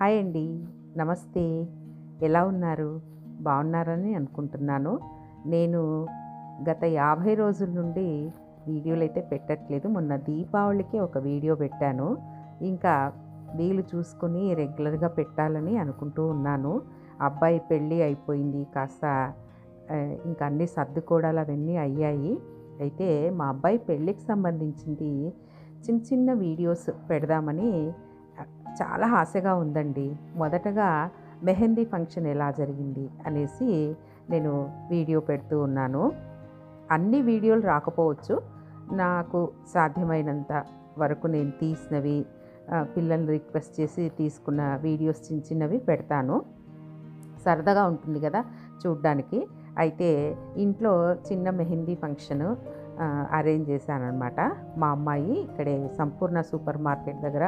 Hi అండి. నమస్తే. ఎలా ఉన్నారు? బాగున్నారని అనుకుంటున్నాను. నేను గత యాభై రోజుల నుండి వీడియోలు అయితే పెట్టట్లేదు. మొన్న దీపావళికి ఒక వీడియో పెట్టాను. ఇంకా వీలు చూసుకొని రెగ్యులర్గా పెట్టాలని అనుకుంటూ ఉన్నాను. అబ్బాయి పెళ్ళి అయిపోయింది. కాస్త ఇంకా అన్ని సర్దుకోవడాలు అవన్నీ అయ్యాయి. అయితే మా అబ్బాయి పెళ్ళికి సంబంధించింది చిన్న చిన్న వీడియోస్ పెడదామని చాలా ఆశగా ఉందండి. మొదటగా మెహందీ ఫంక్షన్ ఎలా జరిగింది అనేసి నేను వీడియో పెడుతూ ఉన్నాను. అన్ని వీడియోలు రాకపోవచ్చు. నాకు సాధ్యమైనంత వరకు నేను తీసినవి పిల్లల్ని రిక్వెస్ట్ చేసి తీసుకున్న వీడియోస్ చిన్న చిన్నవి పెడతాను. సరదాగా ఉంటుంది కదా చూడ్డానికి. అయితే ఇంట్లో చిన్న మెహందీ ఫంక్షన్ అరేంజ్ చేశానమాట మా అమ్మాయి ఇక్కడే సంపూర్ణ సూపర్ మార్కెట్ దగ్గర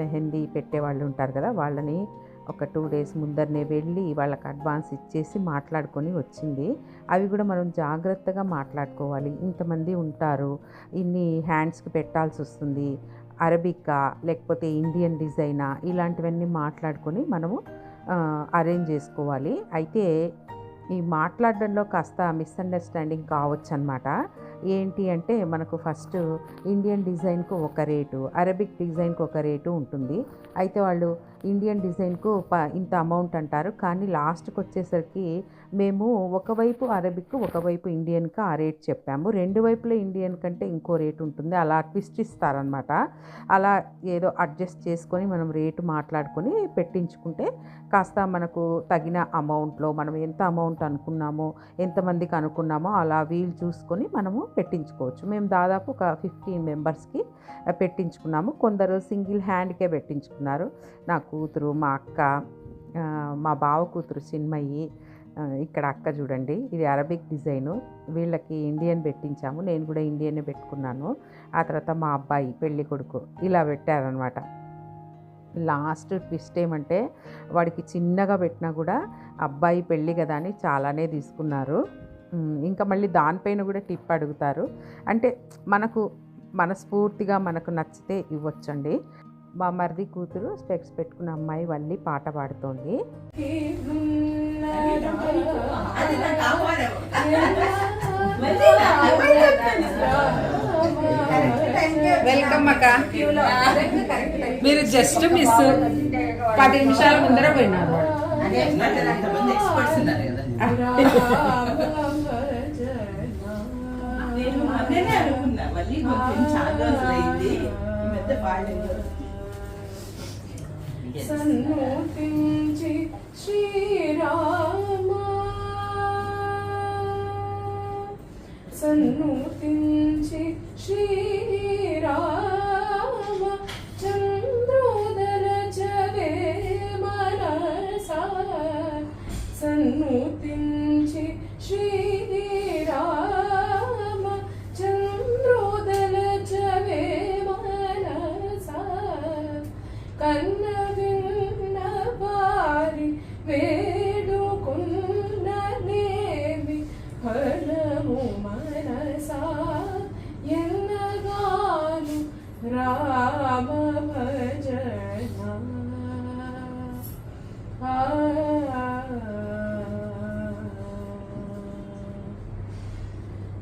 మెహందీ పెట్టే వాళ్ళు ఉంటారు కదా వాళ్ళని ఒక టూ డేస్ ముందరనే వెళ్ళి వాళ్ళకి అడ్వాన్స్ ఇచ్చేసి మాట్లాడుకొని వచ్చింది. అవి కూడా మనం జాగ్రత్తగా మాట్లాడుకోవాలి. ఇంతమంది ఉంటారు ఇన్ని హ్యాండ్స్కి పెట్టాల్సి వస్తుంది అరబికా లేకపోతే ఇండియన్ డిజైనా ఇలాంటివన్నీ మాట్లాడుకొని మనము అరేంజ్ చేసుకోవాలి. అయితే ఈ మాట్లాడడంలో కాస్త మిస్అండర్స్టాండింగ్ కావచ్చు అనమాట ఏంటి అంటే మనకు ఫస్ట్ ఇండియన్ డిజైన్కు ఒక రేటు అరబిక్ డిజైన్కు ఒక రేటు ఉంటుంది. అయితే వాళ్ళు ఇండియన్ డిజైన్కు ప ఇంత అమౌంట్ అంటారు. కానీ లాస్ట్కి వచ్చేసరికి మేము ఒకవైపు అరబిక్ ఒకవైపు ఇండియన్కి ఆ రేట్ చెప్పాము. రెండు వైపులా ఇండియన్ కంటే ఇంకో రేట్ ఉంటుంది. అలా ట్విస్ట్ ఇస్తారనమాట అలా ఏదో అడ్జస్ట్ చేసుకొని మనం రేటు మాట్లాడుకొని పెట్టించుకుంటే కాస్త మనకు తగిన అమౌంట్లో మనం ఎంత అమౌంట్ అనుకున్నామో ఎంతమందికి అనుకున్నామో అలా వీలు చూసుకొని మనము పెట్టించుకోవచ్చు. మేము దాదాపు ఒక ఫిఫ్టీన్ మెంబర్స్కి పెట్టించుకున్నాము. కొందరు సింగిల్ హ్యాండ్కే పెట్టించుకున్నారు. నా కూతురు మా అక్క మా బావ కూతురు చిన్మయ్యి ఇక్కడ అక్క చూడండి. ఇది అరబిక్ డిజైను వీళ్ళకి ఇండియన్ పెట్టించాము. నేను కూడా ఇండియనే పెట్టుకున్నాను. ఆ తర్వాత మా అబ్బాయి పెళ్ళి కొడుకు ఇలా పెట్టారనమాట లాస్ట్ ట్విస్ట్ ఏమంటే వాడికి చిన్నగా పెట్టినా కూడా అబ్బాయి పెళ్ళి కదా అని చాలానే తీసుకున్నారు. ఇంకా మళ్ళీ దానిపైన కూడా టిప్ అడుగుతారు. అంటే మనకు మనస్ఫూర్తిగా మనకు నచ్చితే ఇవ్వచ్చండి. మా మరిది కూతురు స్టెప్స్ పెట్టుకున్న అమ్మాయి వల్లి పాట పాడుతోంది. అది నాకు ఆహ్వానం. వెల్కమ్ అక్క. మీరు జస్ట్ మిస్ పది నిమిషాల ముందర పోయినారు. 嗯嗯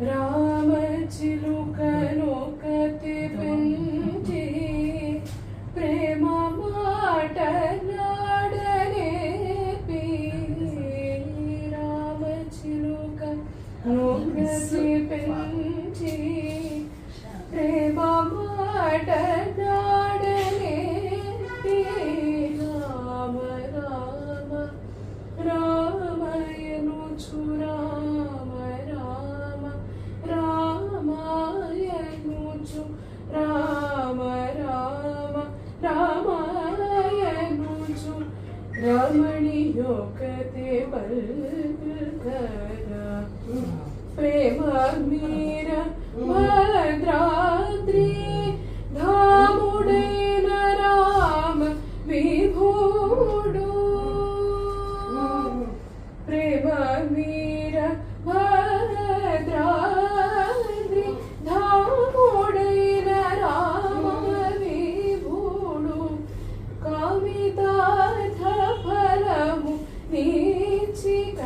రామ పెంచి ప్రేమ మాటలాడనేపి రామ చిలుక నొకతి పెంచి ప్రేమ మాటలాడనేపి രാമായണുചു രമണിയോകത്തെ പ്രേമീര ഭദ്രാദ്രി ധാമുടേ രാമ വിഭൂടോ.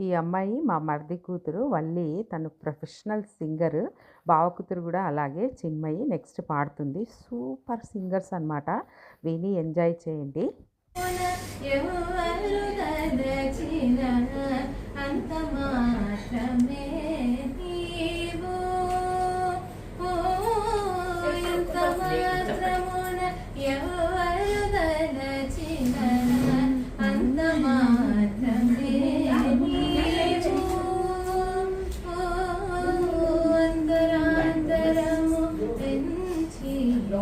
ఈ అమ్మాయి మా మరిది కూతురు వల్లి. తను ప్రొఫెషనల్ సింగర్. బావ కూతురు కూడా అలాగే చిన్మయి నెక్స్ట్ పాడుతుంది. సూపర్ సింగర్స్ అన్నమాట. విని ఎంజాయ్ చేయండి. అంత మాత్రమే.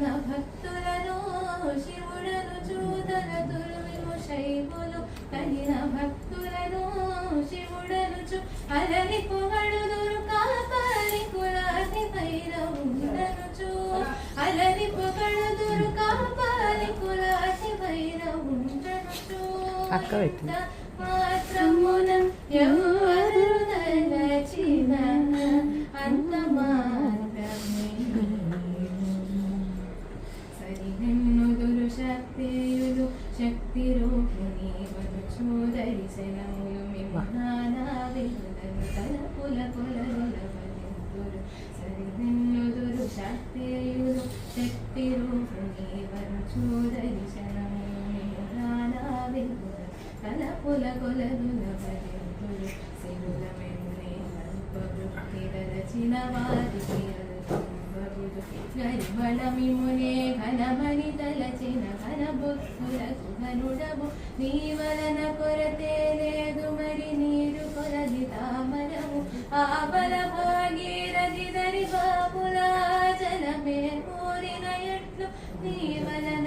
తగిన భక్తులను శివుడను చూదలతురు మేము శైవులు తగిన భక్తులను శివుడను చూ అలని పొగడుదురు కాపాలి కులాది భైరవుండనుచు అలని పొగడుదురు కాపాలి కులాది భైరవుండనుచు అక్క పెట్టింది. మాత్రమున వనుచు దర్శనములు మేము నానా శివుల మెన్నే రచిన వారికి అల్పంబగుదు ఘనమని తలచిన ఘన భక్తులకు ఘనుడవు నీ వలన కొరతే లేదు మరి నీరు కొరది తామరము ఆ బల భాగీరథి దరి బాబులా జలమే నీ వలన